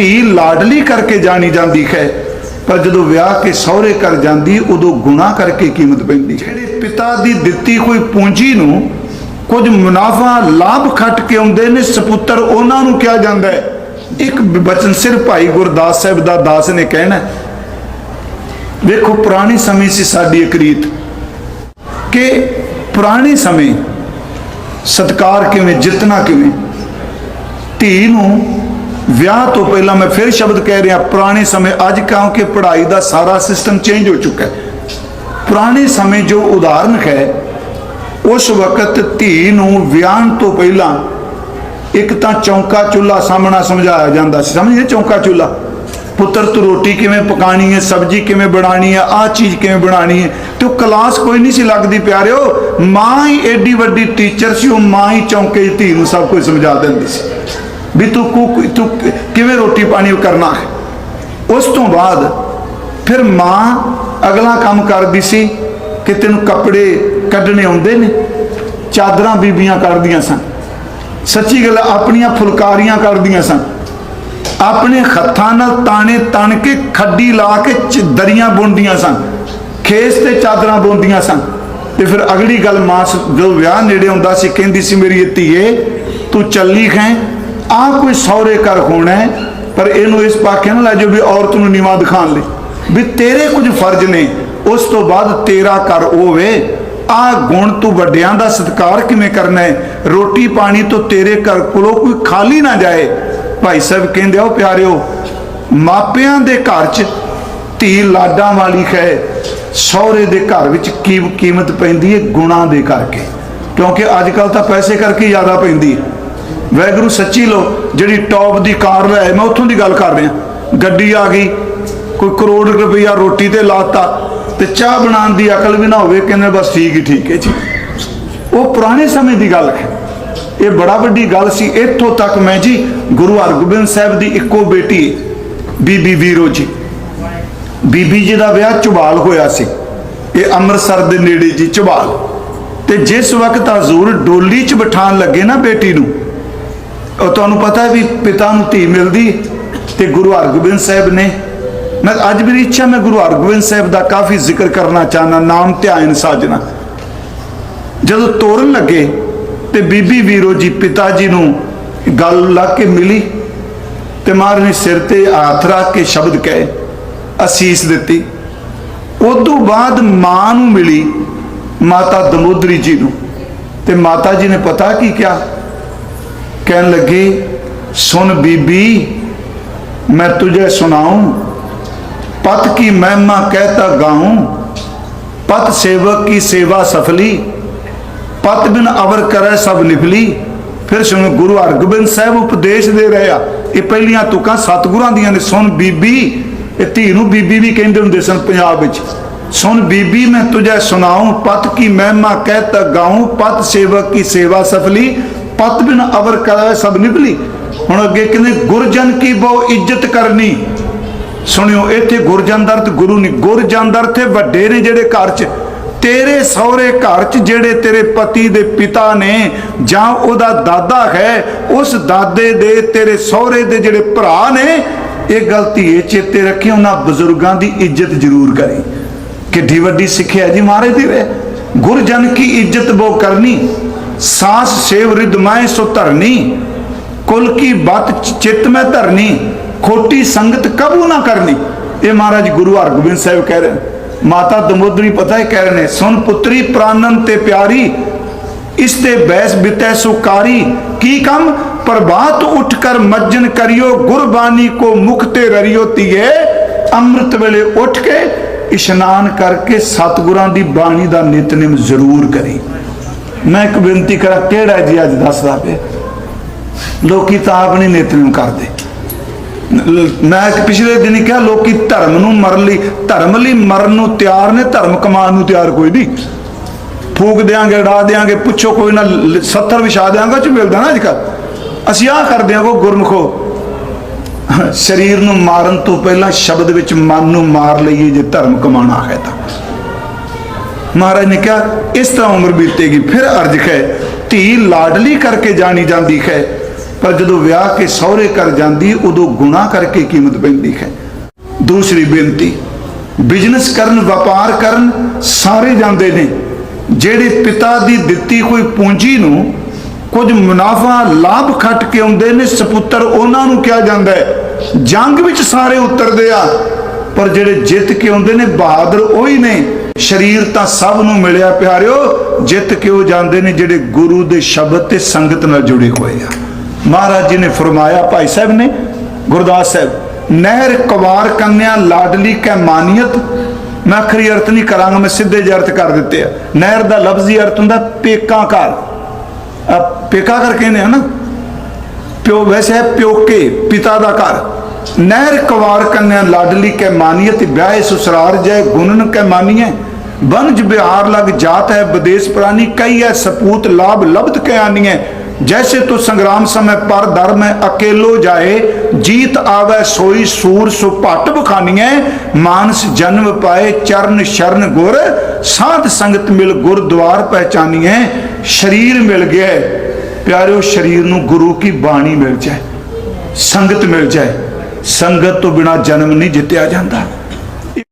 ਧੀ ਲਾਡਲੀ ਕਰਕੇ ਜਾਣੀ ਜਾਂਦੀ ਹੈ, ਪਰ ਜਦੋਂ ਵਿਆਹ ਕੇ ਸਹੁਰੇ ਕਰ ਜਾਂਦੀ, ਉਦੋਂ ਗੁਨਾਹ ਕਰਕੇ ਕੀਮਤ ਪੈਂਦੀ ਜਿਹੜੇ ਪਿਤਾ ਦੀ ਦਿੱਤੀ ਕੋਈ ਪੂੰਜੀ ਨੂੰ ਕੁਝ ਮੁਨਾਫਾ, ਲਾਭ ਖੱਟ ਕੇ ਆਉਂਦੇ ਨੇ, ਸਪੁੱਤਰ ਉਹਨਾਂ ਨੂੰ ਕਿਹਾ ਜਾਂਦਾ ਹੈ। ਇੱਕ ਬਚਨ ਸਿਰ ਭਾਈ ਗੁਰਦਾਸ ਸਾਹਿਬ ਦਾ ਦਾਸ ਨੇ ਕਹਿਣਾ ਵੇਖੋ, ਪੁਰਾਣੀ ਸਮੇਂ ਸੀ ਸਾਡੀ ਇੱਕ ਰੀਤ, ਕਿ ਪੁਰਾਣੇ ਸਮੇਂ ਸਤਕਾਰ ਕਿਵੇਂ ਜਿੱਤਣਾ ਕਿਵੇਂ, ਧੀ ਨੂੰ ਵਿਆਹ ਤੋਂ ਪਹਿਲਾਂ ਮੈਂ ਫਿਰ ਸ਼ਬਦ ਕਹਿ ਰਿਹਾ, ਪੁਰਾਣੇ ਸਮੇਂ ਅੱਜ ਕਿਉਂਕਿ ਪੜ੍ਹਾਈ ਦਾ ਸਾਰਾ ਸਿਸਟਮ ਚੇਂਜ ਹੋ ਚੁੱਕਾ ਹੈ? ਪੁਰਾਣੇ ਸਮੇਂ ਜੋ ਉਦਾਹਰਨ ਹੈ, ਉਸ ਵਕਤ ਧੀ ਨੂੰ ਵਿਆਹਣ ਤੋਂ ਪਹਿਲਾਂ ਇੱਕ ਤਾਂ ਚੌਂਕਾ ਚੁੱਲਾ ਸਾਹਮਣਾ ਸਮਝਾਇਆ ਜਾਂਦਾ ਸੀ। ਸਮਝੇ ਚੌਂਕਾ ਚੁੱਲਾ ਪੁੱਤਰ, ਤੂੰ ਰੋਟੀ ਕਿਵੇਂ ਪਕਾਣੀ ਹੈ? ਸਬਜ਼ੀ ਕਿਵੇਂ ਬਣਾਣੀ ਹੈ? ਆਹ ਚੀਜ਼ ਕਿਵੇਂ ਬਣਾਣੀ ਹੈ? ਤੇ ਉਹ ਕਲਾਸ ਕੋਈ ਨਹੀਂ ਸੀ ਲੱਗਦੀ, ਪਿਆਰਿਓ। ਮਾਂ ਹੀ ਏਡੀ ਵੱਡੀ ਟੀਚਰ ਸੀ, ਉਹ ਮਾਂ ਹੀ ਚੌਂਕੇ ਦੀ ਧੀ ਨੂੰ ਸਭ ਕੁਝ ਸਮਝਾ ਦਿੰਦੀ ਸੀ। ਵੀ ਤੂੰ ਕੁ- ਤੂੰ ਕਿਵੇਂ ਰੋਟੀ ਪਾਣੀ ਕਰਨਾ ਹੈ? ਉਸ ਤੋਂ ਬਾਅਦ ਫਿਰ ਮਾਂ ਅਗਲਾ ਕੰਮ ਕਰਦੀ ਸੀ ਕਿ ਤੈਨੂੰ ਕੱਪੜੇ ਕੱਢਣੇ ਆਉਂਦੇ ਨੇ, ਚਾਦਰਾਂ ਬੀਬੀਆਂ ਕੱਢਦੀਆਂ ਸਨ, ਸੱਚੀ ਗੱਲ ਆਪਣੀਆਂ ਫੁਲਕਾਰੀਆਂ ਕੱਢਦੀਆਂ ਸਨ, ਆਪਣੇ ਹੱਥਾਂ ਨਾਲ ਤਾਣੇ ਤਣ ਕੇ ਖੱਡੀ ਲਾ ਕੇ ਚ- ਦਰੀਆਂ ਬੁਣਦੀਆਂ ਸਨ, ਖੇਸ ਤੇ ਚਾਦਰਾਂ ਬੁਣਦੀਆਂ ਸਨ। ਤੇ ਫਿਰ ਅਗਲੀ ਗੱਲ ਮਾਂ ਸ- ਜਦੋਂ ਵਿਆਹ ਨੇੜੇ ਹੁੰਦਾ ਸੀ, ਕਹਿੰਦੀ ਸੀ ਮੇਰੀ ਧੀਏ, ਤੂੰ ਚੱਲੀ ਖੈਂ ਆ ਕੋਈ ਸੌਰੇ ਕਰ ਹੋਣਾ ਪਰ ਇਹਨੂੰ ਇਸ ਪਾਕੇ ਨਾ ਲੈ ਜਾਓ ਵੀ ਔਰਤ ਨੂੰ ਨੀਵਾ ਦਿਖਾਣ ਲਈ। ਵੀ ਤੇਰੇ ਕੁਝ ਫਰਜ਼ ਨੇ, ਉਸ ਤੋਂ ਬਾਅਦ ਤੇਰਾ ਕਰ ਹੋਵੇ। ਆ ਗੁਣ ਤੂੰ ਵੱਡਿਆਂ ਦਾ ਸਤਿਕਾਰ ਕਿਵੇਂ ਕਰਨਾ ਹੈ? ਰੋਟੀ ਪਾਣੀ ਤੋਂ ਤੇਰੇ ਘਰ ਕੋਲੋਂ ਕੋਈ ਖਾਲੀ ਨਾ ਜਾਏ। ਭਾਈ ਸਾਹਿਬ ਕਹਿੰਦੇ ਆ, ਉਹ ਪਿਆਰਿਓ, ਮਾਪਿਆਂ ਦੇ ਘਰ 'ਚ ਧੀ ਲਾਡਾਂ ਵਾਲੀ ਹੈ ਸਹੁਰੇ ਦੇ ਘਰ ਵਿੱਚ ਕੀ ਕੀਮਤ ਪੈਂਦੀ ਹੈ? ਗੁਣਾਂ ਦੇ ਕਰਕੇ। ਕਿਉਂਕਿ ਅੱਜ ਕੱਲ ਤਾਂ ਪੈਸੇ ਕਰਕੇ ਜ਼ਿਆਦਾ ਪੈਂਦੀ ਹੈ। ਵੈਗਰੂ ਸੱਚੀ ਲੋ ਜਿਹੜੀ ਟੌਪ ਦੀ ਕਾਰ ਲੈ ਮੈਂ ਉੱਥੋਂ ਦੀ ਗੱਲ ਕਰ ਰਿਹਾ। ਗੱਡੀ ਆ ਗਈ, ਕੋਈ ਕਰੋੜ ਰੁਪਈਆ ਰੋਟੀ ਤੇ ਲਾਤਾ ਤੇ ਚਾਹ ਬਣਾਉਣ ਦੀ ਅਕਲ ਵੀ ਨਾ ਹੋਵੇ, ਕਹਿੰਦੇ ਬਸ ਠੀਕ ਹੀ ਠੀਕ ਹੈ ਜੀ। ਉਹ ਪੁਰਾਣੇ ਸਮੇਂ ਦੀ ਗੱਲ ਹੈ। ਇਹ ਬੜਾ ਵੱਡੀ ਗੱਲ ਸੀ। ਇੱਥੋਂ ਤੱਕ ਮੈਂ ਜੀ, ਗੁਰੂ ਹਰਗੋਬਿੰਦ ਸਾਹਿਬ ਦੀ ਇੱਕੋ ਬੇਟੀ ਬੀਬੀ ਵੀਰੋ ਜੀ। ਬੀਬੀ ਜੀ ਦਾ ਵਿਆਹ ਝੁਬਾਲ ਹੋਇਆ ਸੀ। ਇਹ ਅੰਮ੍ਰਿਤਸਰ ਦੇ ਨੇੜੇ ਜੀ ਝੁਬਾਲ ਤੇ ਜਿਸ ਵਕਤ ਹਜ਼ੂਰ ਡੋਲੀ 'ਚ ਬਿਠਾਣ ਲੱਗੇ ਨਾ ਬੇਟੀ ਨੂੰ ਤੁਹਾਨੂੰ ਪਤਾ ਹੈ ਵੀ ਪਿਤਾ ਨੂੰ ਧੀ ਮਿਲਦੀ ਤੇ ਗੁਰੂ ਹਰਗੋਬਿੰਦ ਸਾਹਿਬ ਨੇ। ਮੈਂ ਅੱਜ ਮੇਰੀ ਇੱਛਾ, ਮੈਂ ਗੁਰੂ ਹਰਗੋਬਿੰਦ ਸਾਹਿਬ ਦਾ ਕਾਫੀ ਜ਼ਿਕਰ ਕਰਨਾ ਚਾਹਨਾ ਨਾਮ ਧਿਆਨ ਸਾਜਣਾ। ਜਦੋਂ ਤੋਰਨ ਲੱਗੇ ਤੇ ਬੀਬੀ ਵੀਰੋ ਜੀ, ਪਿਤਾ ਜੀ ਨੂੰ ਗੱਲ ਲਾ ਕੇ ਮਿਲੀ ਤੇ ਮਹਾਰਾਜ ਸਿਰ ਤੇ ਹੱਥ ਰੱਖ ਕੇ ਸ਼ਬਦ ਕਹੇ, ਅਸੀਸ ਦਿੱਤੀ। ਉਦੋਂ ਬਾਅਦ ਮਾਂ ਨੂੰ ਮਿਲੀ ਮਾਤਾ ਦਮੋਦਰੀ ਜੀ ਨੂੰ। ਤੇ ਮਾਤਾ ਜੀ ਨੇ ਪਤਾ ਕੀ ਕਿਹਾ? ਕਹਿਣ ਲੱਗੀ, ਸੁਣ ਬੀਬੀ, ਮੈਂ ਤੁਝੇ ਸੁਣਾਉਂ। ਪਤ ਕੀ ਮਹਿਮਾ ਕਹਤਾ ਗਾਉਂ। ਪਤ ਸੇਵਕ ਕੀ ਸੇਵਾ ਸਫਲੀ। ਪਤ ਬਿਨ ਅਵਰ ਕਰੈ ਸਭ ਨਿਫਲੀ ਫਿਰ ਸੁਣ ਗੁਰੂ ਹਰਗੋਬਿੰਦ ਸਾਹਿਬ ਉਪਦੇਸ਼ ਦੇ ਰਹੇ ਆ। ਇਹ ਪਹਿਲੀਆਂ ਤੁਕਾਂ ਸਤਗੁਰਾਂ ਦੀਆਂ ਨੇ। ਸੁਣ ਬੀਬੀ, ਇਹ ਧੀ ਨੂੰ ਬੀਬੀ ਵੀ ਕਹਿੰਦੇ ਹੁੰਦੇ ਸਨ ਪੰਜਾਬ ਵਿੱਚ। ਸੁਣ ਬੀਬੀ, ਮੈਂ ਤੁਝੇ ਸੁਣਾਉਂ। ਪਤ ਕੀ ਮਹਿਮਾ ਕਹਿ ਤਾ ਗਾਉਂ। ਪਤ ਸੇਵਕ ਕੀ ਸੇਵਾ ਸਫਲੀ। ਪਤ ਬਿਨ ਅਵਰ ਕਰੈ ਸਭ ਨਿਫਲੀ ਹੁਣ ਅੱਗੇ ਕਹਿੰਦੇ, ਗੁਰਜਨ ਕੀ ਬਹੁ ਇੱਜ਼ਤ ਕਰਨੀ? ਸੁਣਿਓ, ਇੱਥੇ ਗੁਰਜਨ ਦਾ ਅਰਥ ਗੁਰੂ ਨਹੀਂ। ਗੁਰਜਨ ਦਾ ਅਰਥ ਹੈ ਵੱਡੇ ਨੇ ਜਿਹੜੇ ਘਰ 'ਚ। ਤੇਰੇ ਸਹੁਰੇ ਘਰ 'ਚ ਜਿਹੜੇ ਤੇਰੇ ਪਤੀ ਦੇ ਪਿਤਾ ਨੇ, ਜਾਂ ਉਹਦਾ ਦਾਦਾ ਹੈ, ਉਸ ਦਾਦੇ ਦੇ ਤੇਰੇ ਸਹੁਰੇ ਦੇ ਜਿਹੜੇ ਭਰਾ ਨੇ, ਇਹ ਗਲਤੀ ਇਹ ਚੇਤੇ ਰੱਖੀ, ਉਹਨਾਂ ਬਜ਼ੁਰਗਾਂ ਦੀ ਇੱਜ਼ਤ ਜ਼ਰੂਰ ਕਰੀ। ਕਿੱਡੀ ਵੱਡੀ ਸਿੱਖਿਆ ਜੀ ਮਹਾਰਾਜ ਦੀ। ਵੇ ਗੁਰਜਨ ਕੀ ਇੱਜ਼ਤ ਬੋ ਕਰਨੀ? ਸਾਸ ਸੇਵ ਰਿਦ ਮੈਂ ਸੋ ਧਰਨੀ, ਕੁਲ ਕੀ ਬਤ ਚਿੱਤ ਮੈਂ ਧਰਨੀ, ਖੋਟੀ ਸੰਗਤ ਕਬੂ ਨਾ ਕਰਨੀ। ਇਹ ਮਹਾਰਾਜ ਗੁਰੂ ਹਰਗੋਬਿੰਦ ਸਾਹਿਬ ਕਹਿ ਰਹੇ ਮਾਤਾ ਦਮੋਦਰੀ ਪਤਾ ਹੈ ਕਹਿ ਰਹੇ ਨੇ ਸੁਨ ਪੁੱਤਰੀ ਪ੍ਰਾਨਨ ਤੇ ਪਿਆਰੀ, ਇਸ ਤੇ ਬੈਸ ਬਿਤੈ ਸੁਕਾਰੀ ਕੀ ਕੰਮ? ਪ੍ਰਭਾਤ ਉੱਠ ਕਰ ਮੱਜਨ ਕਰਿਓ, ਗੁਰਬਾਣੀ ਕੋ ਮੁਖ ਤੇ ਰਰਿਓ ਤੀਏ ਅੰਮ੍ਰਿਤ ਵੇਲੇ ਉੱਠ ਕੇ ਇਸ਼ਨਾਨ ਕਰਕੇ ਸਤਿਗੁਰਾਂ ਦੀ ਬਾਣੀ ਦਾ ਨਿਤਨੇਮ ਜ਼ਰੂਰ ਕਰੀ। ਮੈਂ ਇੱਕ ਬੇਨਤੀ ਕਰਾਂ, ਕਿਹੜਾ ਜੀ ਅੱਜ ਦੱਸਦਾ ਪਿਆ? ਲੋਕੀ ਤਾਂ ਆਪ ਨਹੀਂ ਨਿਤਨੇਮ ਕਰਦੇ। ਮੈਂ ਪਿਛਲੇ ਦਿਨ ਕਿਹਾ, ਲੋਕੀ ਧਰਮ ਨੂੰ ਮਰਨ ਲਈ, ਧਰਮ ਲਈ ਮਰਨ ਨੂੰ ਤਿਆਰ ਨੇ, ਧਰਮ ਕਮਾਉਣ ਨੂੰ ਤਿਆਰ ਕੋਈ ਨਹੀਂ। ਫੂਕ ਦਿਆਂਗੇ ਉਡਾ ਦਿਆਂਗੇ, ਪੁੱਛੋ ਕੋਈ ਨਾ 70 ਵਿਛਾ ਦਿਆਂਗਾ ਚ ਮਿਲਦਾ ਨਾ ਅੱਜ ਕੱਲ੍ਹ ਅਸੀਂ ਆਹ ਕਰਦੇ ਹਾਂ ਕੋ ਗੁਰਮਖੋ। ਸਰੀਰ ਨੂੰ ਮਾਰਨ ਤੋਂ ਪਹਿਲਾਂ ਸ਼ਬਦ ਵਿੱਚ ਮਨ ਨੂੰ ਮਾਰ ਲਈਏ ਜੇ ਧਰਮ ਕਮਾਉਣਾ ਹੈ ਤਾਂ। ਮਹਾਰਾਜ ਨੇ ਕਿਹਾ, ਇਸ ਤਰ੍ਹਾਂ ਉਮਰ ਬੀਤੇਗੀ, ਫਿਰ ਅਰਜ ਹੈ, ਧੀ ਲਾਡਲੀ ਕਰਕੇ ਜਾਣੀ ਜਾਂਦੀ ਹੈ। ਪਰ ਜਦੋਂ ਵਿਆਹ ਕੇ ਸਹੁਰੇ ਕਰ ਜਾਂਦੀ, ਉਦੋਂ ਗੁਨਾਹ ਕਰਕੇ ਕੀਮਤ ਪੈਂਦੀ ਹੈ। ਦੂਸਰੀ ਬੇਨਤੀ ਬਿਜ਼ਨਸ ਕਰਨ, ਵਪਾਰ ਕਰਨ ਸਾਰੇ ਜਾਂਦੇ ਨੇ। ਜਿਹੜੇ ਪਿਤਾ ਦੀ ਦਿੱਤੀ ਕੋਈ ਪੂੰਜੀ ਨੂੰ ਕੁਝ ਮੁਨਾਫਾ, ਲਾਭ ਖੱਟ ਕੇ ਆਉਂਦੇ ਨੇ, ਸਪੁੱਤਰ ਉਹਨਾਂ ਨੂੰ ਕਿਹਾ ਜਾਂਦਾ ਹੈ, ਜੰਗ ਵਿੱਚ ਸਾਰੇ ਉਤਰਦੇ ਆ। ਪਰ ਜਿਹੜੇ ਜਿੱਤ ਕੇ ਆਉਂਦੇ ਨੇ, ਬਹਾਦਰ ਉਹੀ ਨੇ। ਸ਼ਰੀਰ ਤਾਂ ਸਭ ਨੂੰ ਮਿਲਿਆ ਪਿਆਰਿਓ, ਜਿੱਤ ਕੇ ਉਹ ਜਾਂਦੇ ਨੇ ਜਿਹੜੇ ਗੁਰੂ ਦੇ ਸ਼ਬਦ ਤੇ ਸੰਗਤ ਨਾਲ ਜੁੜੇ ਹੋਏ ਆ। ਮਹਾਰਾਜ ਜੀ ਨੇ ਫਰਮਾਇਆ, ਭਾਈ ਸਾਹਿਬ ਨੇ, ਗੁਰਦਾਸ ਸਾਹਿਬ, ਨਹਿਰ, ਕੁਵਾਰ, ਕੰਨਿਆ, ਲਾਡਲੀ, ਕੈ ਮਾਨੀਅਤ, ਮੈਂ ਅਖਰੀ ਅਰਥ ਨਹੀਂ ਕਰਾਂਗਾ, ਮੈਂ ਸਿੱਧੇ ਜਿਹੇ ਅਰਥ ਕਰ ਦਿੱਤੇ ਆ। ਨਹਿਰ ਦਾ ਲਫ਼ਜ਼ੀ ਅਰਥ ਹੁੰਦਾ ਪੇਕਾ ਘਰ ਪੇਕਾ ਘਰ ਕਹਿੰਦੇ ਆ ਪਿਓ, ਵੈਸੇ ਹੈ ਪਿਓਕੇ, ਪਿਤਾ ਦਾ ਘਰ। ਨਹਿਰ, ਕੁਵਾਰ, ਕੰਨਿਆ, ਲਾਡਲੀ, ਕੈ ਮਾਨੀਅਤ, ਵਿਆਹੇ ਸੁਸਰਾਰ ਜੈ ਗੁਣਨ, ਕੈ ਮਾਨੀਐ। ਬਨਜ ਬਿਹਾਰ ਲਗ ਜਾਤ ਹੈ ਵਿਦੇਸ਼ ਪ੍ਰਾਨੀ ਕਈ ਹੈ ਸਪੂਤ ਲਾਭ ਲਬਦ ਕੈ ਆਨੀਐ ਜੈਸੇ ਤੋ ਸੰਗਰਾਮ ਸਮੈ ਪਰ ਦਰ ਮੈਂ ਅਕੇਲੋ ਜਾਏ, ਜੀਤ ਆਵੈ ਸੋਈ ਸੂਰ ਸੁ ਭਟ ਬਖਾਨੀਐ ਮਾਨਸ ਜਨਮ ਪਾਏ ਚਰਨ ਸ਼ਰਨ ਗੁਰ, ਸਾਧ ਸੰਗਤ ਮਿਲ ਗੁਰਦੁਆਰ ਪਹਿਚਾਨੀਐ ਸ਼ਰੀਰ ਮਿਲ ਗਿਆ ਪਿਆਰਿਓ ਸ਼ਰੀਰ ਨੂੰ ਗੁਰੂ ਕੀ ਬਾਣੀ ਮਿਲ ਜਾਏ, ਸੰਗਤ ਮਿਲ ਜਾਏ। ਸੰਗਤ ਤੋਂ ਬਿਨਾ ਜਨਮ ਨਹੀਂ ਜਿੱਤਿਆ ਜਾਂਦਾ।